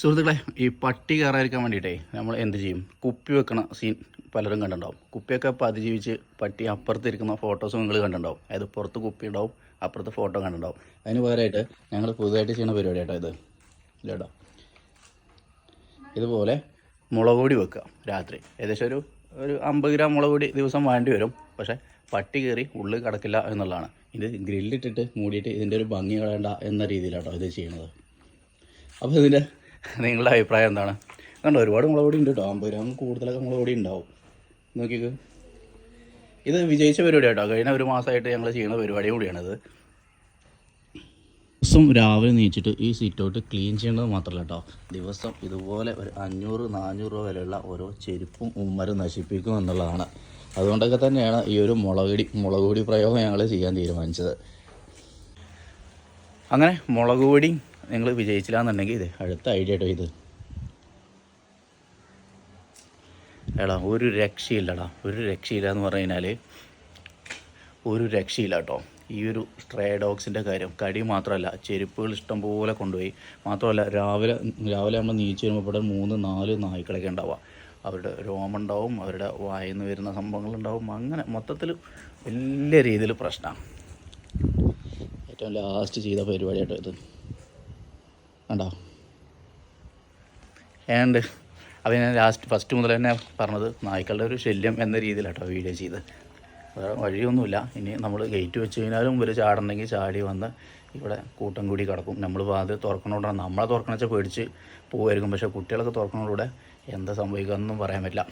സുഹൃത്തുക്കളെ ഈ പട്ടി കയറാതിരിക്കാൻ വേണ്ടിയിട്ടേ നമ്മൾ എന്ത് ചെയ്യും? കുപ്പി വെക്കണ സീൻ പലരും കണ്ടിട്ടുണ്ടാവും. കുപ്പിയൊക്കെ ഇപ്പോൾ അതിജീവിച്ച് പട്ടി അപ്പുറത്തിരിക്കുന്ന ഫോട്ടോസ് നിങ്ങൾ കണ്ടിട്ടുണ്ടാവും. അതായത് പുറത്ത് കുപ്പി ഉണ്ടാവും അപ്പുറത്ത് ഫോട്ടോ കണ്ടിട്ടുണ്ടാവും. അതിന് പകരമായിട്ട് ഞങ്ങൾ പുതുതായിട്ട് ചെയ്യുന്ന പരിപാടി കേട്ടോ ഇത്. ഇല്ലേട്ടോ ഇതുപോലെ മുളക് പൊടി വെക്കുക രാത്രി. ഏകദേശം ഒരു ഒരു അമ്പത് ഗ്രാം മുളക് പൊടി ദിവസം വേണ്ടി വരും. പക്ഷേ പട്ടി കയറി ഉള്ളിൽ കിടക്കില്ല എന്നുള്ളതാണ്. ഇത് ഗ്രില്ലിട്ടിട്ട് മൂടിയിട്ട് ഇതിന്റെ ഒരു ഭംഗി കളയണ്ട എന്ന രീതിയിലാട്ടോ ഇത് ചെയ്യുന്നത്. അപ്പോൾ ഇതിന്റെ നിങ്ങളുടെ അഭിപ്രായം എന്താണ്? കണ്ടോ ഒരുപാട് മുളക് പൊടി ഉണ്ട് കേട്ടോ അമ്പത് ഗ്രാം കൂടുതലൊക്കെ മുളക് പൊടി ഉണ്ടാവും. നോക്കിക്ക്. ഇത് വിജയിച്ച പരിപാടി കേട്ടോ കഴിഞ്ഞ ഒരു മാസമായിട്ട് ഞങ്ങൾ ചെയ്യുന്ന പരിപാടി കൂടിയാണിത് ദിവസം രാവിലെ നീച്ചിട്ട് ഈ സീറ്റ് ഔട്ട് ക്ലീൻ ചെയ്യേണ്ടത് മാത്രമല്ല കേട്ടോ ദിവസം ഇതുപോലെ ഒരു അഞ്ഞൂറ് നാനൂറ് രൂപ വരെയുള്ള ഓരോ ചെരുപ്പും ഉമ്മരും നശിപ്പിക്കും എന്നുള്ളതാണ്. അതുകൊണ്ടൊക്കെ തന്നെയാണ് ഈ ഒരു മുളകടി മുളക് പൊടി പ്രയോഗം ഞങ്ങൾ ചെയ്യാൻ തീരുമാനിച്ചത്. അങ്ങനെ മുളക് പൊടി നിങ്ങൾ വിജയിച്ചില്ല എന്നുണ്ടെങ്കിൽ ഇത് അടുത്ത ഐഡിയ കേട്ടോ ഇത്. എടാ ഒരു രക്ഷയില്ലടാ. ഒരു രക്ഷയില്ല എന്ന് പറഞ്ഞു കഴിഞ്ഞാൽ ഒരു രക്ഷയില്ല കേട്ടോ. ഈ ഒരു സ്ട്രേ ഡോഗ്സിന്റെ കാര്യം കടി മാത്രമല്ല ചെരുപ്പുകൾ ഇഷ്ടം പോലെ കൊണ്ടുപോയി. മാത്രമല്ല രാവിലെ രാവിലെ നമ്മൾ നീച്ച് വരുമ്പോൾ ഇവിടെ മൂന്ന് നാല് നായ്ക്കളൊക്കെ ഉണ്ടാവുക. അവരുടെ രോമുണ്ടാവും അവരുടെ വായിൽ നിന്ന് വരുന്ന സംഭവങ്ങളുണ്ടാവും അങ്ങനെ മൊത്തത്തിൽ വലിയ രീതിയിൽ പ്രശ്നമാണ് ഏറ്റവും ലാസ്റ്റ് ചെയ്ത പരിപാടിയായിട്ടോ ഇത്. കണ്ടോ? ഏണ്ട് അത് ഞാൻ ലാസ്റ്റ് ഫസ്റ്റ് മുതൽ തന്നെ പറഞ്ഞത് നായ്ക്കളുടെ ഒരു ശല്യം എന്ന രീതിയിലാട്ടോ വീഡിയോ ചെയ്ത് വേറെ വഴിയൊന്നുമില്ല. ഇനി നമ്മൾ ഗേറ്റ് വെച്ച് കഴിഞ്ഞാലും ഇവർ ചാടണമെങ്കിൽ ചാടി വന്ന് ഇവിടെ കൂട്ടം കൂടി കിടക്കും. നമ്മൾ വാതിൽ തുറക്കണോണ്ടാണ് നമ്മളെ തുറക്കണ വെച്ചാൽ പേടിച്ച് പോകുമായിരിക്കും പക്ഷേ കുട്ടികളൊക്കെ തുറക്കണോടെ എന്താ സംഭവിക്കുക എന്നൊന്നും പറയാൻ പറ്റില്ല.